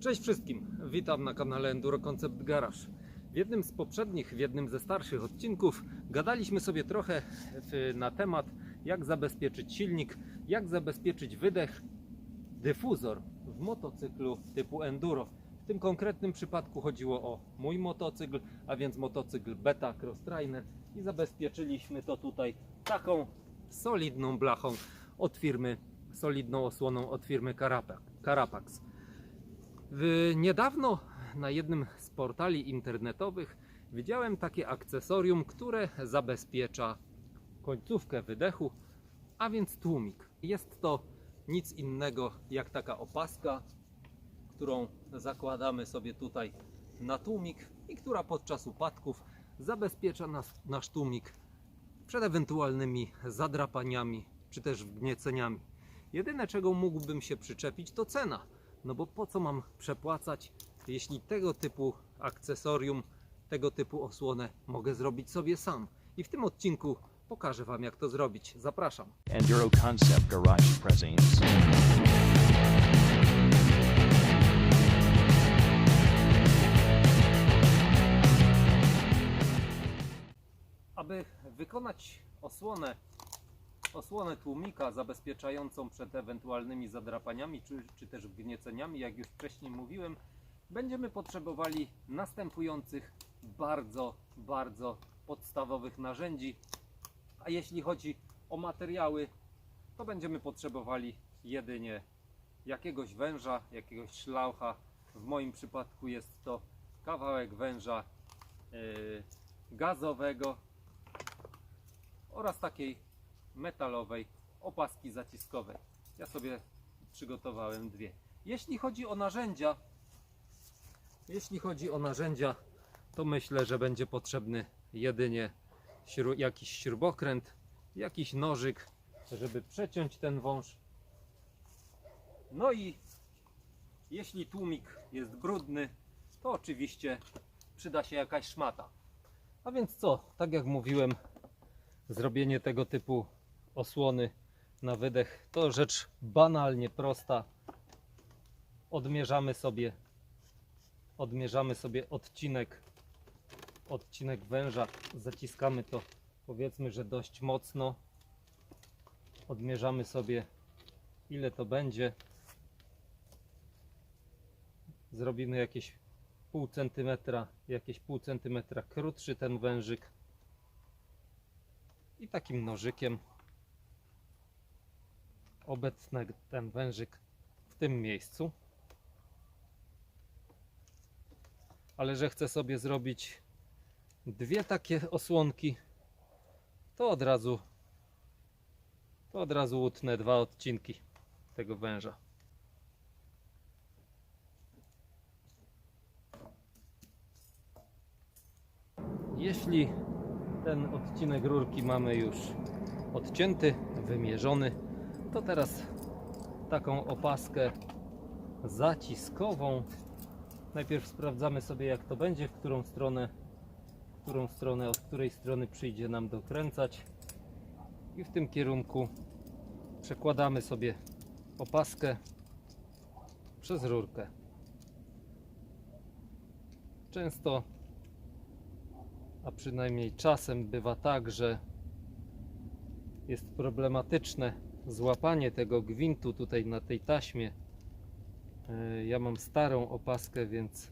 Cześć wszystkim, witam na kanale Enduro Concept Garage. W jednym z poprzednich, w jednym ze starszych odcinków gadaliśmy sobie trochę w, na temat jak zabezpieczyć silnik, jak zabezpieczyć wydech, dyfuzor w motocyklu typu Enduro. W tym konkretnym przypadku chodziło o mój motocykl, a więc motocykl Beta Cross Trainer i zabezpieczyliśmy to tutaj taką solidną blachą od firmy, solidną osłoną od firmy Carapa- Carapax. Niedawno na jednym z portali internetowych widziałem takie akcesorium, które zabezpiecza końcówkę wydechu, a więc tłumik. Jest to nic innego jak taka opaska, którą zakładamy sobie tutaj na tłumik i która podczas upadków zabezpiecza nas, nasz tłumik przed ewentualnymi zadrapaniami czy też wgnieceniami. Jedyne czego mógłbym się przyczepić to cena. No bo po co mam przepłacać, jeśli tego typu akcesorium, tego typu osłonę mogę zrobić sobie sam. I w tym odcinku pokażę Wam jak to zrobić. Zapraszam. Enduro Concept Garage presents. Aby wykonać osłonę, osłonę tłumika zabezpieczającą przed ewentualnymi zadrapaniami czy, czy też wgnieceniami, jak już wcześniej mówiłem, będziemy potrzebowali następujących bardzo, bardzo podstawowych narzędzi. A jeśli chodzi o materiały, to będziemy potrzebowali jedynie jakiegoś węża, jakiegoś szlaucha. W moim przypadku jest to kawałek węża yy, gazowego oraz takiej metalowej opaski zaciskowej. Ja sobie przygotowałem dwie. Jeśli chodzi o narzędzia, jeśli chodzi o narzędzia, to myślę, że będzie potrzebny jedynie jakiś śrubokręt, jakiś nożyk, żeby przeciąć ten wąż. No i jeśli tłumik jest brudny, to oczywiście przyda się jakaś szmata. A więc co, tak jak mówiłem, zrobienie tego typu osłony na wydech to rzecz banalnie prosta. Odmierzamy sobie odmierzamy sobie odcinek odcinek węża, zaciskamy to powiedzmy, że dość mocno. Odmierzamy sobie ile to będzie. Zrobimy jakieś pół centymetra, jakieś pół centymetra krótszy ten wężyk i takim nożykiem obecny ten wężyk w tym miejscu. Ale że chcę sobie zrobić dwie takie osłonki, to od razu to od razu utnę dwa odcinki tego węża. Jeśli ten odcinek rurki mamy już odcięty, wymierzony, to teraz taką opaskę zaciskową. Najpierw sprawdzamy sobie jak to będzie, w którą stronę, w którą stronę, od której strony przyjdzie nam dokręcać. I w tym kierunku przekładamy sobie opaskę przez rurkę. Często a przynajmniej czasem bywa tak, że jest problematyczne złapanie tego gwintu tutaj na tej taśmie. E, Ja mam starą opaskę, więc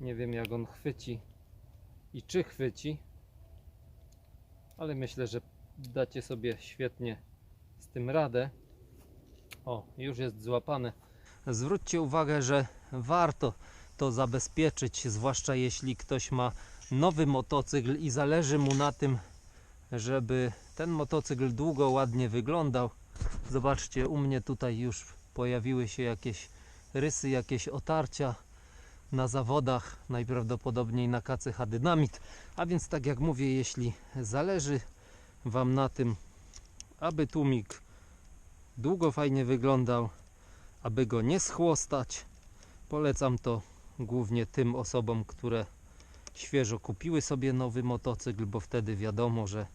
nie wiem jak on chwyci i czy chwyci, ale myślę, że dacie sobie świetnie z tym radę. O, już jest złapane. Zwróćcie uwagę, że warto to zabezpieczyć, zwłaszcza jeśli ktoś ma nowy motocykl i zależy mu na tym, żeby ten motocykl długo, ładnie wyglądał. Zobaczcie, u mnie tutaj już pojawiły się jakieś rysy, jakieś otarcia na zawodach, najprawdopodobniej na KCH Dynamit. A więc tak jak mówię, jeśli zależy Wam na tym, aby tłumik długo, fajnie wyglądał, aby go nie schłostać, polecam to głównie tym osobom, które świeżo kupiły sobie nowy motocykl, bo wtedy wiadomo, że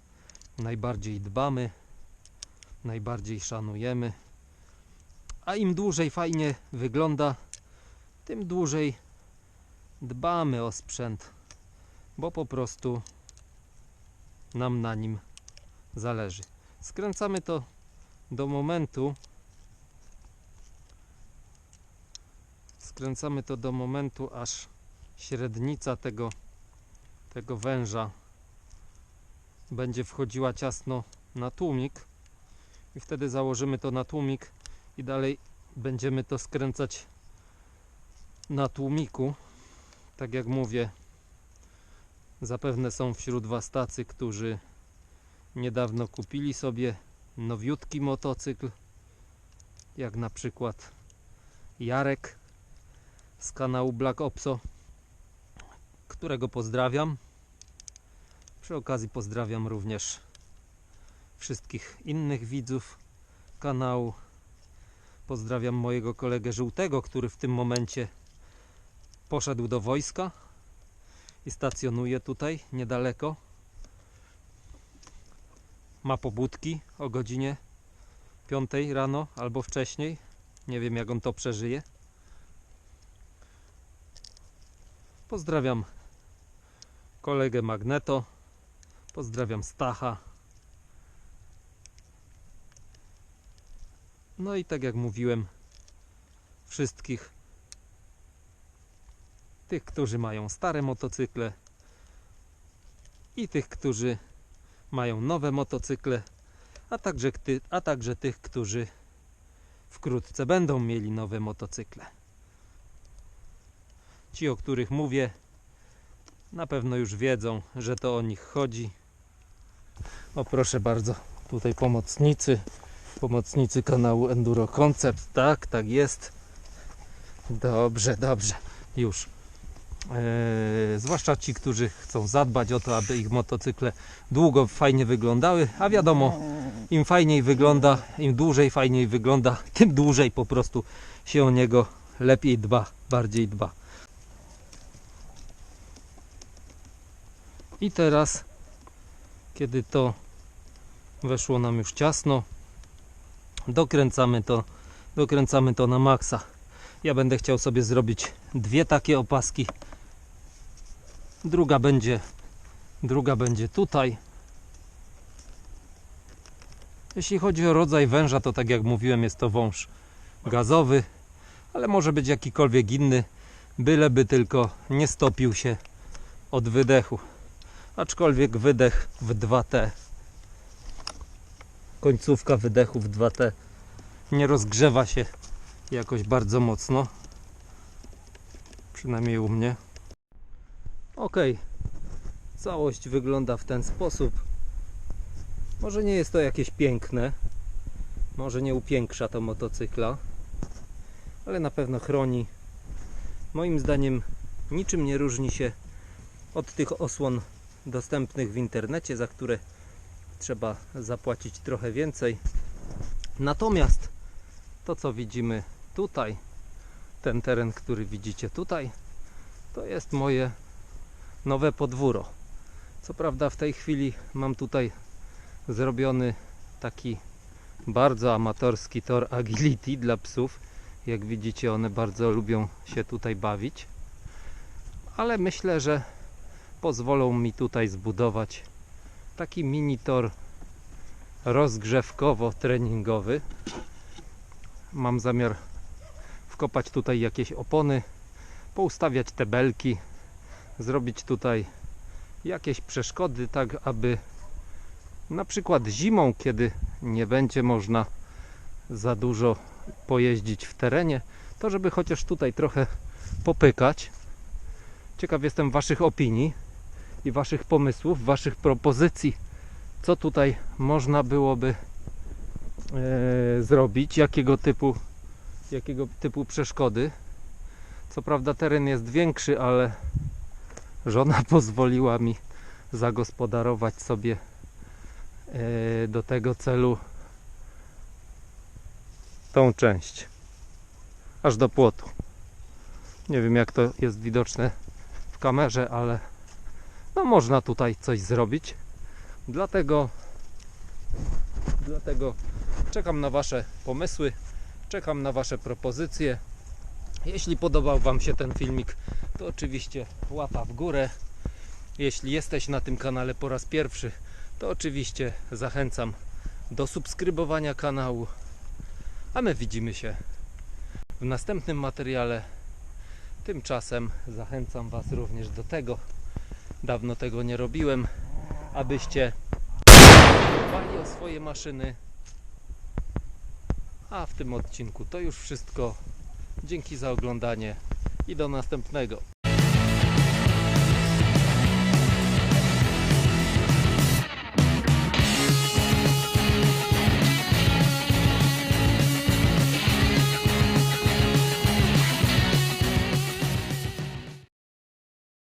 najbardziej dbamy, najbardziej szanujemy. A im dłużej fajnie wygląda, tym dłużej dbamy o sprzęt, bo po prostu nam na nim zależy. Skręcamy to do momentu, skręcamy to do momentu, aż średnica tego, tego węża będzie wchodziła ciasno na tłumik i wtedy założymy to na tłumik i dalej będziemy to skręcać na tłumiku. Tak jak mówię, zapewne są wśród Was tacy, którzy niedawno kupili sobie nowiutki motocykl, jak na przykład Jarek z kanału Black Opso, którego pozdrawiam. Przy okazji pozdrawiam również wszystkich innych widzów kanału. Pozdrawiam mojego kolegę Żółtego, który w tym momencie poszedł do wojska i stacjonuje tutaj niedaleko. Ma pobudki o godzinie 5 rano albo wcześniej. Nie wiem jak on to przeżyje. Pozdrawiam kolegę Magneto. Pozdrawiam Stacha. No i tak jak mówiłem, wszystkich tych, którzy mają stare motocykle i tych, którzy mają nowe motocykle, a także, a także tych, którzy wkrótce będą mieli nowe motocykle. Ci, o których mówię, na pewno już wiedzą, że to o nich chodzi. O proszę bardzo, tutaj pomocnicy, pomocnicy kanału Enduro Concept, tak, tak jest. Dobrze, dobrze, już. Eee, zwłaszcza ci, którzy chcą zadbać o to, aby ich motocykle długo fajnie wyglądały, a wiadomo, im fajniej wygląda, im dłużej fajniej wygląda, tym dłużej po prostu się o niego lepiej dba, bardziej dba. I teraz, kiedy to weszło nam już ciasno, dokręcamy to, dokręcamy to na maksa. Ja będę chciał sobie zrobić dwie takie opaski. Druga będzie, druga będzie tutaj. Jeśli chodzi o rodzaj węża, to tak jak mówiłem, jest to wąż gazowy, ale może być jakikolwiek inny, byleby tylko nie stopił się od wydechu. Aczkolwiek wydech w 2T, końcówka wydechu w 2T nie rozgrzewa się jakoś bardzo mocno. Przynajmniej u mnie. Ok, całość wygląda w ten sposób. Może nie jest to jakieś piękne, może nie upiększa to motocykla, ale na pewno chroni. Moim zdaniem niczym nie różni się od tych osłon dostępnych w internecie, za które trzeba zapłacić trochę więcej. Natomiast to, co widzimy tutaj, ten teren, który widzicie tutaj, to jest moje nowe podwórko. Co prawda, w tej chwili mam tutaj zrobiony taki bardzo amatorski tor agility dla psów. Jak widzicie, one bardzo lubią się tutaj bawić, ale myślę, że pozwolą mi tutaj zbudować taki mini tor rozgrzewkowo-treningowy. Mam zamiar wkopać tutaj jakieś opony, poustawiać te belki, zrobić tutaj jakieś przeszkody, tak aby na przykład zimą, kiedy nie będzie można za dużo pojeździć w terenie, to żeby chociaż tutaj trochę popykać. Ciekaw jestem Waszych opinii i Waszych pomysłów, Waszych propozycji, co tutaj można byłoby e, zrobić, jakiego typu, jakiego typu przeszkody. Co prawda teren jest większy, ale żona pozwoliła mi zagospodarować sobie e, do tego celu tą część aż do płotu. Nie wiem jak to jest widoczne w kamerze, ale no można tutaj coś zrobić. Dlatego dlatego czekam na wasze pomysły, czekam na wasze propozycje. Jeśli podobał Wam się ten filmik, to oczywiście łapa w górę. Jeśli jesteś na tym kanale po raz pierwszy, to oczywiście zachęcam do subskrybowania kanału. A my widzimy się w następnym materiale. Tymczasem zachęcam Was również do tego, dawno tego nie robiłem, abyście dbali o swoje maszyny. A w tym odcinku to już wszystko. Dzięki za oglądanie i do następnego.